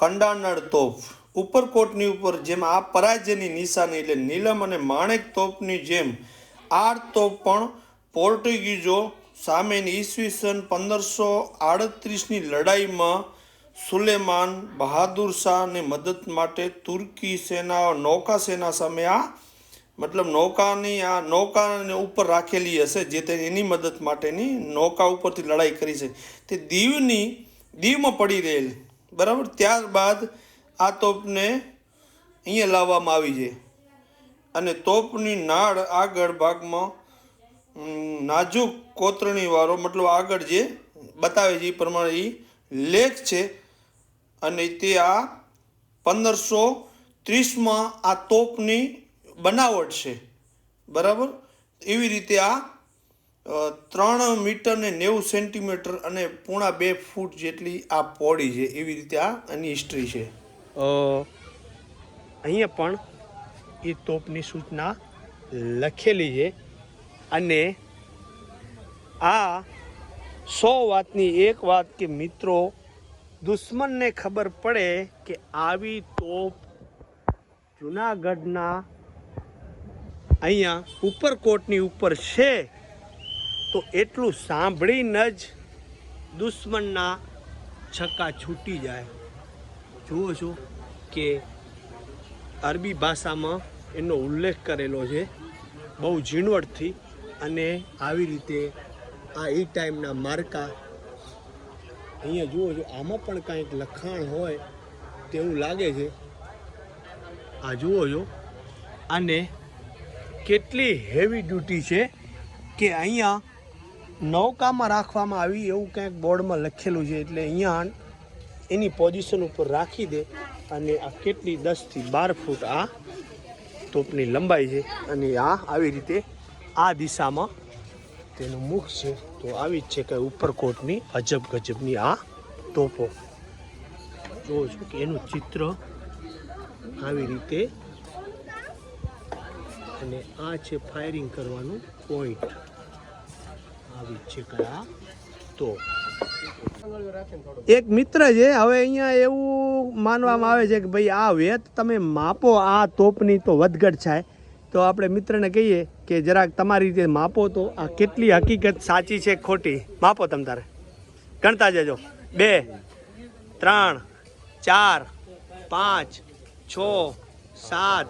કંડાનળ તોપ. ઉપરકોટની ઉપર જેમ આ પરાજયની નિશાની એટલે નીલમ અને માણેક તોપની જેમ આ તોપ પણ પોર્ટુગીઝો સામેની ઈસવીસન પંદરસો આડત્રીસની લડાઈમાં સુલેમાન, બહાદુર શાહને મદદ માટે તુર્કી સેના, નૌકા સેના સામે આ મતલબ નૌકાની આ નૌકાને ઉપર રાખેલી હશે જે તે એની મદદ માટેની નૌકા ઉપરથી લડાઈ કરી છે. તે દીવની, દીવમાં પડી રહેલ બરાબર? ત્યારબાદ આ તોપને અહીંયા લાવવામાં આવી છે. અને તોપની નાળ આગળ ભાગમાં નાજુક કોતરણીવાળો મતલબ આગળ જે બતાવે છે, એ પ્રમાણે એ લેખ છે. અને તે આ પંદરસો ત્રીસમાં આ તોપની બનાવટ છે. બરાબર? એવી રીતે આ ત્રણ મીટર ને નેવું સેન્ટીમીટર અને પૂણા બે ફૂટ જેટલી આ પોડી છે, એવી રીતે આ એની હિસ્ટ્રી છે. અહીંયા પણ એ તોપની સૂચના લખેલી છે અને આ સો વાતની એક વાત કે મિત્રો, દુશ્મનને ખબર પડે કે આવી તોપ જુનાગઢના અહીંયા ઉપરકોટની ઉપર છે. તો એટલું સાંભળીને જ દુશ્મનના છક્કા છૂટી જાય. જુઓ છો કે અરબી ભાષામાં એનો ઉલ્લેખ કરેલો છે. બહુ ઝીણવટથી અને આવી રીતે આ એ ટાઈમના માર્કા અહીંયા જુઓ છો, આમાં પણ કાંઈક લખાણ હોય તેવું લાગે છે. આ જુઓ છો અને કેટલી હેવી ડ્યુટી છે કે અહીંયા નૌકામાં રાખવામાં આવી એવું કંઈક બોર્ડમાં લખેલું છે એટલે અહીંયા એની પોઝિશન ઉપર રાખી દે અને આ કેટલી દસથી બાર ફૂટ આ તોપની લંબાઈ છે અને આ આવી રીતે આ દિશામાં તેનું મુખ છે. તો આવી જ છે કે ઉપરકોટની અજબ ગજબની આ તોપો. જોઉં છું કે એનું ચિત્ર આવી રીતે અને આ છે ફાયરિંગ કરવાનું પોઈન્ટ આવી આ એક મિત્ર છે, હવે અહીંયા એવું માનવામાં આવે છે કે ભાઈ આ વેત તમે માપો, આ તોપની તો વધઘટ થાય. તો આપણે મિત્રને કહીએ કે જરાક તમારી રીતે માપો તો આ કેટલી હકીકત સાચી છે ખોટી? માપો તમ તારે. ગણતા જજો. બે, ત્રણ, ચાર, પાંચ, છ, સાત,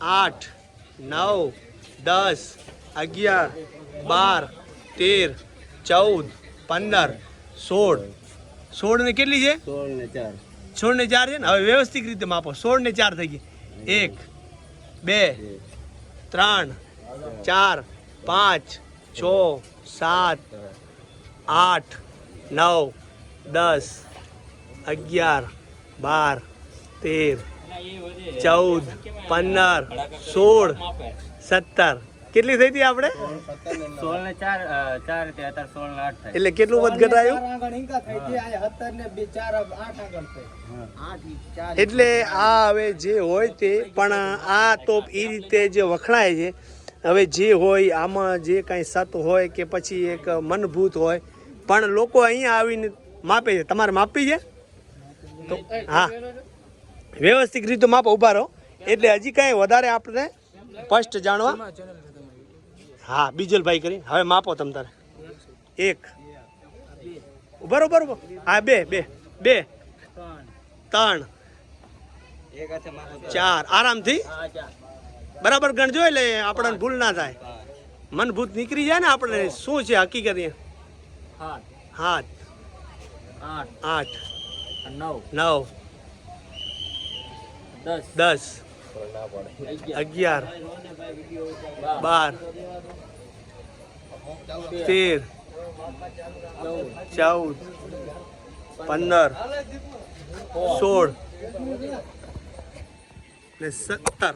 આઠ, નવ, દસ, અગિયાર, બાર તેર ચૌદ પંદર સોળ સોળ ને કેટલી છે સોળ ને ચાર સોળ ને ચાર છે ને હવે વ્યવસ્થિત રીતે માપો સોળ ને ચાર થઈ ગઈ એક બે ત્રણ ચાર પાંચ છ સાત આઠ નવ દસ અગિયાર બાર તેર ચૌદ પંદર સોળ સત્તર કેટલી થઈ હતી આપણે? સોળ ને ચાર ચાર તે અત્યારે સોળ ને આઠ એટલે કેટલું વધઘટ આવ્યું એટલે આ હવે જે હોય તે પણ આ તોપ એ રીતે જે વખણાય છે હવે જે હોય આમાં જે કાંઈ સત હોય કે પછી એક મનભૂત હોય પણ લોકો અહીંયા આવીને માપે છે. તમારે માપી છે? તો હા. વ્યવસ્થિત રીતે માપ ઊભા રહો. એટલે હજી કાંઈ વધારે આપણે સ્પષ્ટ જાણવા હા બીજલભાઈ કરી હવે માપો તમ તારે. એક. બરોબર હા બે બે બે. ત્રણ. ચાર. આરામથી? બરાબર ગણજો એટલે આપણને ભૂલ ના થાય. મનભૂત નીકળી જાય ને આપણે શું છે હકીકત હાથ. આઠ. આઠ. નવ. નવ. દસ. દસ. અગિયાર. બાર. તેર. ચૌદ. પંદર. સોળ. ને સત્તર.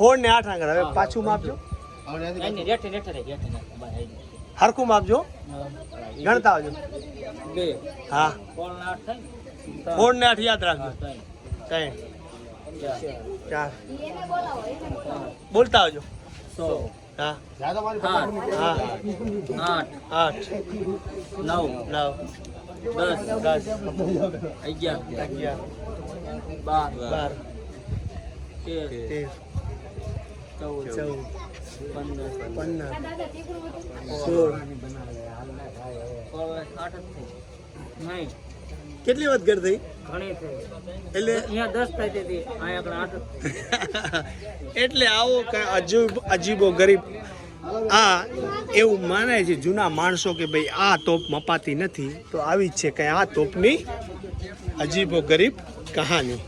હોળ ને આઠ આંગળ. હવે પાછું માપજો. હરખું માપજો. ગણતા આવજો. હા. ને આઠ યાદ રાખજો. ત્રણ, ત્રણ ચાર, ચાર બોલતા આવજો સો હા આઠ હા આઠ આઠ નવ નવ દસ દસ અગિયાર અગિયાર બાર બાર તેર તેર ચૌદ ચૌદ પંદર પંદર સોળ સોળ આઠ જ થઈ નહીં કેટલી વાત ઘર થઈ ઘણી થઈ એટલે એટલે આવો અજીબ અજીબો ગરીબ આ એવું માનાય છે જૂના માણસો કે ભાઈ આ તોપ મપાતી નથી તો આવી જ છે કે આ તોપની અજીબો ગરીબ કહાની.